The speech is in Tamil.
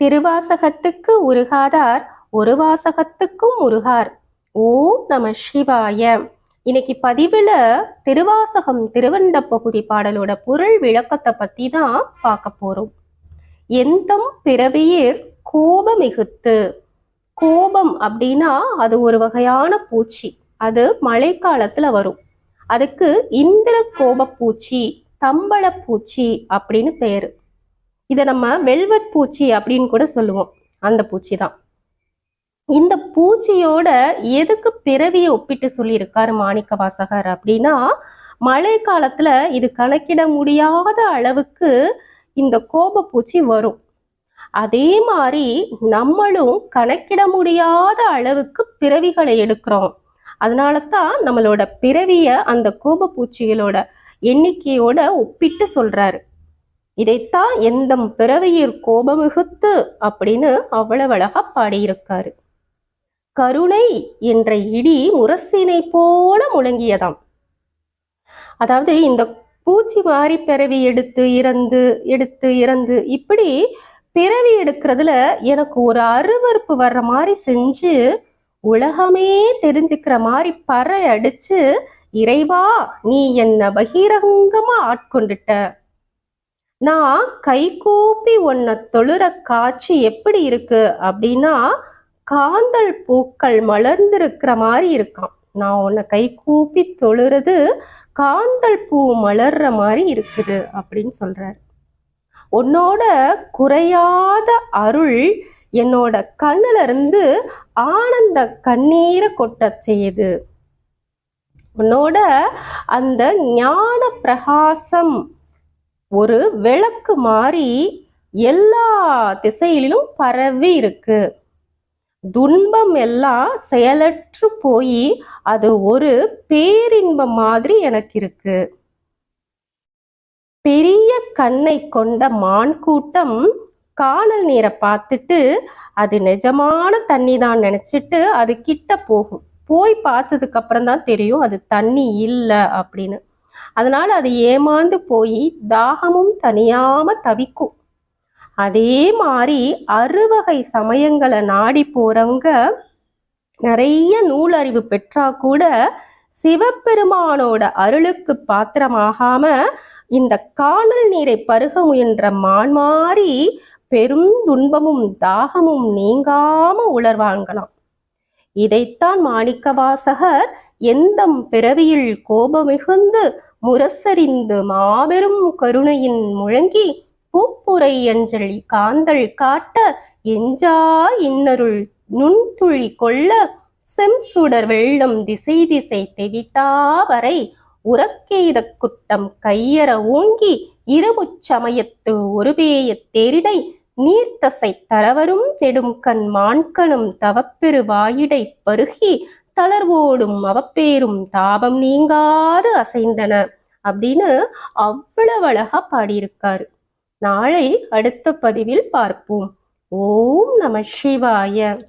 திருவாசகத்துக்கு உருகாதார் ஒரு வாசகத்துக்கும் உருகார். ஓம் நம சிவாய. இன்னைக்கு பதிவில் திருவாசகம் திருவண்ட பகுதி பாடலோட பொருள் விளக்கத்தை பற்றி தான் பார்க்க போகிறோம் எந்தம் பிறவியேர் கோபம் மிகுத்து. கோபம் அப்படின்னா அது ஒரு வகையான பூச்சி. அது மழைக்காலத்தில் வரும். அதுக்கு இந்திர கோப பூச்சி தம்பள பூச்சி அப்படின்னு பேர் இதை நம்ம வெல்வெட் பூச்சி அப்படின்னு கூட சொல்லுவோம். அந்த பூச்சி தான் இந்த பூச்சியோட எதுக்கு பிறவியை ஒப்பிட்டு சொல்லியிருக்காரு மாணிக்க வாசகர் அப்படின்னா மழை காலத்துல இது கணக்கிட முடியாத அளவுக்கு இந்த கோப பூச்சி வரும். அதே மாதிரி நம்மளும் கணக்கிட முடியாத அளவுக்கு பிறவிகளை எடுக்கிறோம். அதனால தான் நம்மளோட பிறவிய அந்த கோப பூச்சிகளோட எண்ணிக்கையோட ஒப்பிட்டு சொல்றாரு. இதைத்தான் எந்த பிறவியிற் கோபமிகுத்து அப்படின்னு அவ்வளவு அழகா பாடியிருக்காரு. கருணை என்ற இடி முரசினை போல முழங்கியதாம். அதாவது இந்த பூச்சி மாறி பிறவி எடுத்து இறந்து எடுத்து இறந்து இப்படி பிறவி எடுக்கிறதுல எனக்கு ஒரு அருவறுப்பு வர்ற மாதிரி செஞ்சு உலகமே தெரிஞ்சுக்கிற மாதிரி பறை அடிச்சு இறைவா நீ என்ன பகிரங்கமா ஆட்கொண்டுட்ட. நான் கைகூப்பி உன்னை தொழுற காட்சி எப்படி இருக்கு அப்படின்னா காந்தல் பூக்கள் மலர்ந்திருக்கிற மாதிரி இருக்கான் நான் உன்னை கைகூப்பி தொழுறது காந்தல் பூ மலர்ற மாதிரி இருக்குது அப்படின்னு சொல்றாரு. உன்னோட குறையாத அருள் என்னோட கண்ணுல இருந்து ஆனந்த கண்ணீரை கொட்ட செய்யுது. உன்னோட அந்த ஞான பிரகாசம் ஒரு விளக்கு மாறி எல்லா திசையிலும் பரவி இருக்கு. துன்பம் எல்லாம் செயலற்று போய் அது ஒரு பேரின்பம் மாதிரி எனக்கு இருக்கு. பெரிய கண்ணை கொண்ட மான் கூட்டம் காணல் நீரை பார்த்துட்டு அது நிஜமான தண்ணி தான் நினைச்சிட்டு அது கிட்ட போகும். போய் பார்த்ததுக்கு அப்புறம் தான் தெரியும் அது தண்ணி இல்லை அப்படின்னு. அதனால் அது ஏமாந்து போய் தாகமும் தனியாம தவிக்கும். அதே மாதிரி அறுவகை சமயங்களை நாடி போறவங்க நிறைய நூலறிவு பெற்றா கூட சிவபெருமானோட அருளுக்கு பாத்திரமாகாம இந்த காணல் நீரை பருக முயன்ற மான்மாரி பெரும் துன்பமும் தாகமும் நீங்காம உளர்வாங்களாம் இதைத்தான் மாணிக்கவாசகர் எந்த பிறவியில் கோபமிகுந்து முரசறிந்து மாபெரும் கருணையின் முழங்கி பூப்புரை அஞ்சலி காந்தள் காட்ட எஞ்சா இன்னருள் நுண்துளி கொள்ள செம்சுடர் வெள்ளம் திசை திசை தெவிட்டா வரை உறக்கெய்த குட்டம் கையற ஓங்கி இரவுச்சமயத்து ஒருபேய தேரிடை நீர்த்தசை தரவரும் செடும் கண் மான்கணும் தவப்பெரு வாயிடை பருகி தளர்வோடும் அவப்பேரும் தாபம் நீங்காது அசைந்தன அப்படின்னு அவ்வளவு அழகா பாடியிருக்காரு. நாளை அடுத்த பதிவில் பார்ப்போம். ஓம் நம சிவாய.